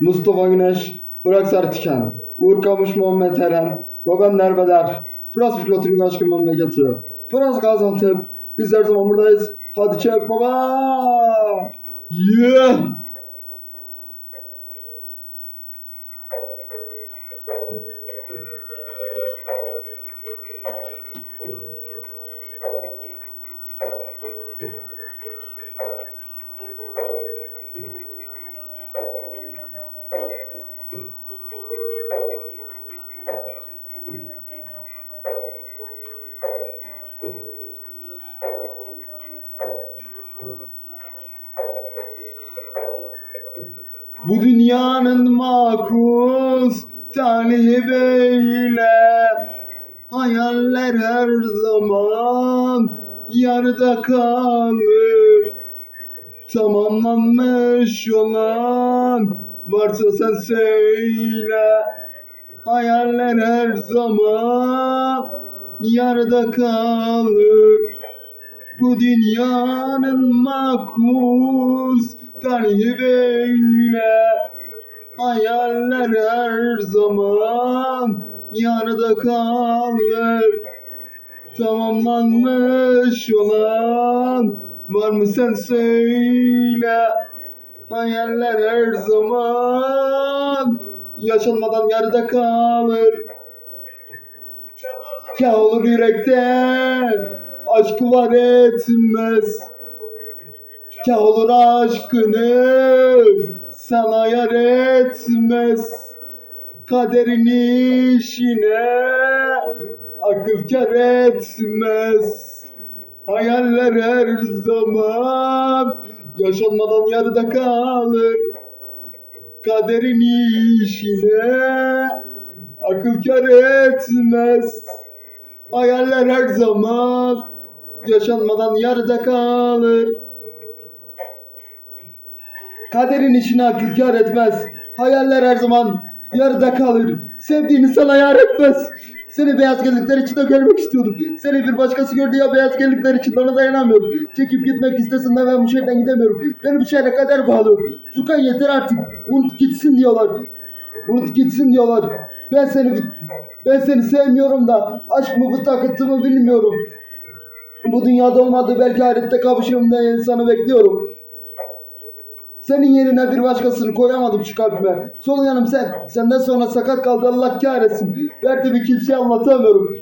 Mustafa Güneş, Burak Sertiken, Uğur Kamış Muhammed Eren, Gogan Derbeder, Pras Pilot'un aşkın memleketi. Pras Gaziantep, biz her zaman buradayız. Hadi çek baba! Yeah! Bu dünyanın makus talihi Hayaller her zaman yarıda kalır. Tamamlanmış olan varsa sen söyle. Hayaller her zaman yarıda kalır. Bu dünyanın makus tarihi böyle Hayaller her zaman yarıda kalır. Tamamlanmış olan var mı sen söyle. Hayaller her zaman yaşanmadan yarıda kalır. Ya olur yürekte aşkı var etmez Ya olur aşkını sana yar etmez. Kaderin işine akıl kar etmez. Hayaller her zaman yaşanmadan yarıda kalır. Kaderin işine akıl kar etmez. Hayaller her zaman yaşanmadan yarıda kalır. Kaderin işine akıl etmez. Hayaller her zaman yarıda kalır. Sevdiğini sana yar etmez. Seni beyaz gelinlikler içinde görmek istiyordum. Seni bir başkası gördü ya beyaz gelinlikler için bana dayanamıyorum. Çekip gitmek istesin de ben bu şehirden gidemiyorum. Beni bu şehre kader bağlı. Furkan yeter artık. Unut gitsin diyorlar. Unut gitsin diyorlar. Ben seni ben seni sevmiyorum da aşk mı bu takıntı mı bilmiyorum. Bu dünyada olmadı belki ahirette kavuşurum diye insanı bekliyorum. Senin yerine bir başkasını koyamadım şu kalbime. Sol yanım sen. Senden sonra sakat kaldı Allah kahretsin. Derdimi kimseye anlatamıyorum.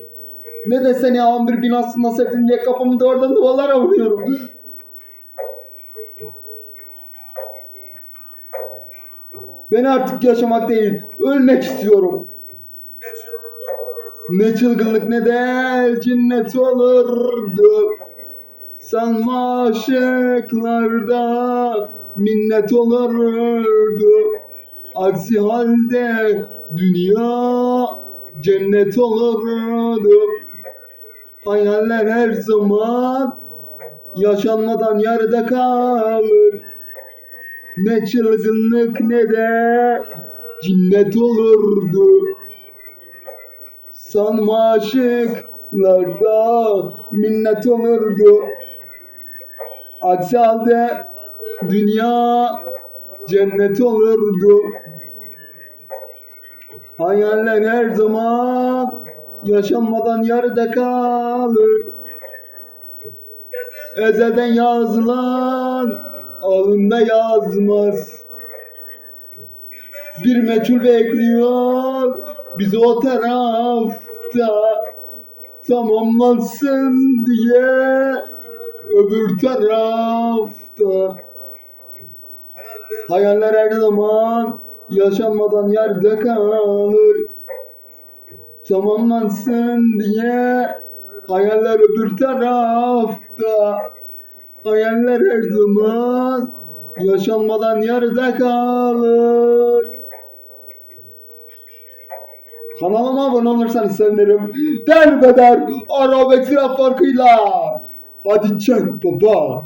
Ne de seni A11 binasında sevdim diye kafamı da oradan duvarlara vuruyorum. Ben artık yaşamak değil, ölmek istiyorum. Ne çılgınlık ne de cinnet olurdu. Sanma aşıklarda minnet olurdu. Aksi halde dünya cennet olurdu. Hayaller her zaman yaşanmadan yarıda kalır. Ne çılgınlık ne de cinnet olurdu. Sanma aşıklarda minnet olurdu. Aksi halde dünya cennet olurdu. Hayaller her zaman yaşanmadan yarıda kalır. Ezelden yazılan alında yazmaz. Bir meçhul bekliyor bizi o tarafta tamamlansın diye öbür tarafta hayaller her zaman yaşanmadan yerde kalır tamamlansın diye hayaller öbür tarafta hayaller her zaman yaşanmadan yarıda kalır Kanalıma abone olursanız sevinirim. Derbeder Arabek farkıyla. Hadi çek baba.